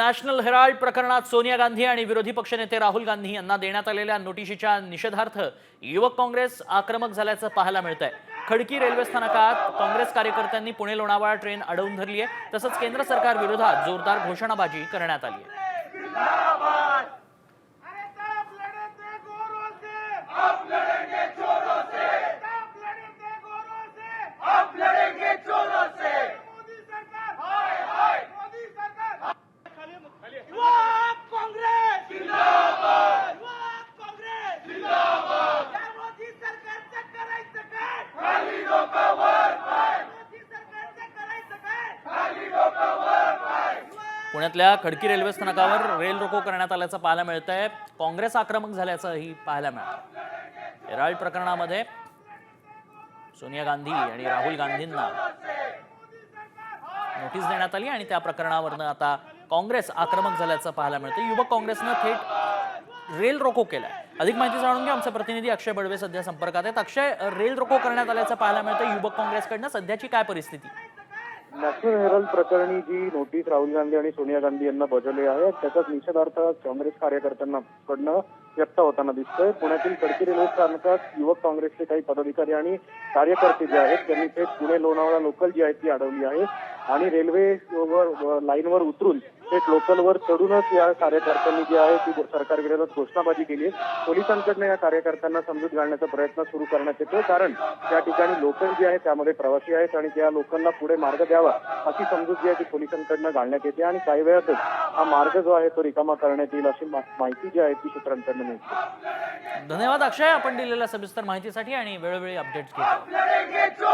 National Herald प्रकरणात सोनिया गांधी आणि विरोधी पक्षनेते राहुल गांधी यांना देण्यात आलेल्या नोटिशीच्या निषेधार्थ युवक काँग्रेस आक्रमक झाल्याचं पाहायला मिळत आहे खडकी रेल्वे स्थानकात काँग्रेस कार्यकर्त्यांनी पुणे लोणावळा ट्रेन अडवून धरली आहे तसंच केंद्र सरकार विरोधात जोरदार घोषणाबाजी करण्यात आली आहे पुण्यातल्या खडकी रेल्वे स्थानकावर रेल रोको करण्यात आल्याचं पाहायला मिळत आहे काँग्रेस आक्रमक झाल्याचंही पाहायला मिळालं. हेराल्ड प्रकरणामध्ये सोनिया गांधी आणि राहुल गांधींना नोटीस देण्यात आली आणि त्या प्रकरणावरनं आता काँग्रेस आक्रमक झाल्याचं पाहायला मिळतं युवक काँग्रेसनं थेट रेल रोको केलाय. अधिक माहिती जाणून घ्या. आमचे प्रतिनिधी अक्षय बडवे सध्या संपर्कात आहेत. अक्षय रेल रोको करण्यात आल्याचं पाहायला मिळतं युवक काँग्रेसकडनं. सध्याची काय परिस्थिती? नॅशनल हेरल्ड प्रकरणी जी नोटीस राहुल गांधी आणि सोनिया गांधी यांना बजावली आहे त्याचाच निषेधार्थ काँग्रेस कार्यकर्त्यांना कडनं व्यक्त होताना दिसतोय. पुण्यातील कडकिरी रेल्वे स्थानकात युवक काँग्रेसचे काही पदाधिकारी आणि कार्यकर्ते जे आहेत त्यांनी थेट पुणे लोणावळा लोकल जी आहे ती अडवली आहे. आणि रेल्वे वर लाईनवर उतरून थेट लोकलवर चढूनच या कार्यकर्त्यांनी जी आहे ती सरकार विरोधात घोषणाबाजी केली आहे. पोलिसांकडनं या कार्यकर्त्यांना समजूत घालण्याचा प्रयत्न सुरू करण्यात येतोय कारण त्या ठिकाणी लोकल जी आहे त्यामध्ये प्रवासी आहेत आणि त्या लोकांना पुढे मार्ग द्यावा अशी समजूत जी आहे ती पोलिसांकडनं घालण्यात येते आणि काही वेळातच हा मार्ग जो आहे तो रिकामा करण्यात येईल अशी माहिती जी आहे ती सूत्रांकडनं मिळते. धन्यवाद अक्षय. आपण दिलेल्या सविस्तर माहितीसाठी आणि वेळोवेळी अपडेट्स घेतो.